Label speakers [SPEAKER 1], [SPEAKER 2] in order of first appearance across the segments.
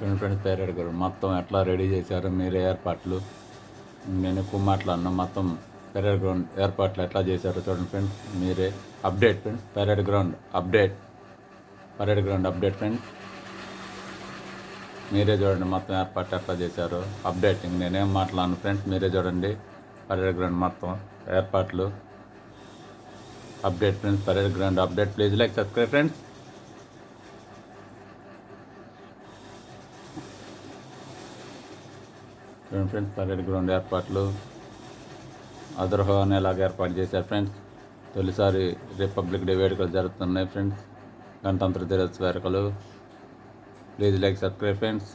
[SPEAKER 1] చూడండి friends parade గారు మొత్తం ఎట్లా రెడీ చేశారు? మీరే ఏర్పాట్లు? నేను ఎక్కువ మాట్లాడినా మొత్తం పెరేడ్ గ్రౌండ్ ఏర్పాట్లు ఎట్లా చేశారో చూడండి ఫ్రెండ్స్. మీరే update friends. Parade ground update. Parade ground update friends. మీరే చూడండి మొత్తం ఏర్పాట్లు ఎట్లా చేశారు. అప్డేట్ నేనేం మాట్లాడను ఫ్రెండ్స్. మీరే చూడండి. పరేడ్ గ్రౌండ్ మొత్తం ఏర్పాట్లు. Update friends. Parade ground update. Please like subscribe friends. చూడండి ఫ్రెండ్స్ పరేడ్ గ్రౌండ్ ఏర్పాట్లు అదర్హో అనేలాగా ఏర్పాటు చేశారు. ఫ్రెండ్స్ తొలిసారి రిపబ్లిక్ డే వేడుకలు జరుగుతున్నాయి. ఫ్రెండ్స్ గణతంత్ర దినోత్సవ వేడుకలు ప్లీజ్ లైక్ సబ్స్క్రైబ్ ఫ్రెండ్స్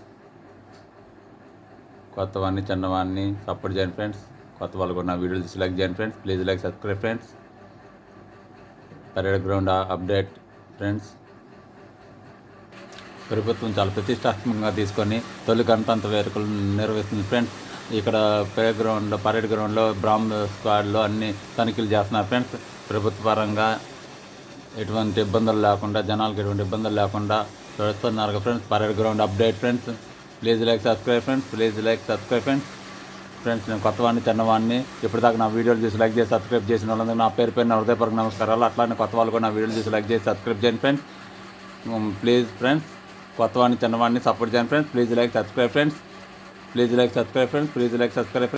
[SPEAKER 1] కొత్త వాడిని చిన్నవాడిని సపోర్ట్ చేయండి ఫ్రెండ్స్ కొత్త వాళ్ళు కూడా నా వీడియోలు చూసి లైక్ చేయండి friends please like subscribe friends parade ground update friends ప్రభుత్వం చాలా ప్రతిష్టాత్మకంగా తీసుకొని తొలి గణతంత్ర వేడుకలు నిర్వహిస్తుంది. ఫ్రెండ్స్ ఇక్కడ ప్లే గ్రౌండ్ పరేడ్ గ్రౌండ్లో బ్రాహ్మ స్క్వాడ్లో అన్ని తనిఖీలు చేస్తున్నారు. ఫ్రెండ్స్ ప్రభుత్వ పరంగా ఎటువంటి ఇబ్బందులు లేకుండా జనాలకు ఎటువంటి ఇబ్బందులు లేకుండా చూస్తున్నారు friends parade ground update friends please like subscribe friends please like subscribe friends friends నేను కొత్తవాడిని చిన్నవాడిని ఇప్పటిదాకా నా వీడియోలు చూసి లైక్ చేసి సబ్స్క్రైబ్ చేసిన వాళ్ళందరూ నా పేరు పేరు హృదయపూర్వక నమస్కారాలు. అట్లానే కొత్త వాళ్ళు కూడా నా వీడియోలు చూసి లైక్ చేసి సబ్స్క్రైబ్ చేయండి. ఫ్రెండ్స్ ప్లీజ్ ఫ్రెండ్స్ కొత్తవాడిని చిన్నవాడిని సపోర్ట్ చేయండి friends. Please like subscribe friends. Please like subscribe friends. Please like subscribe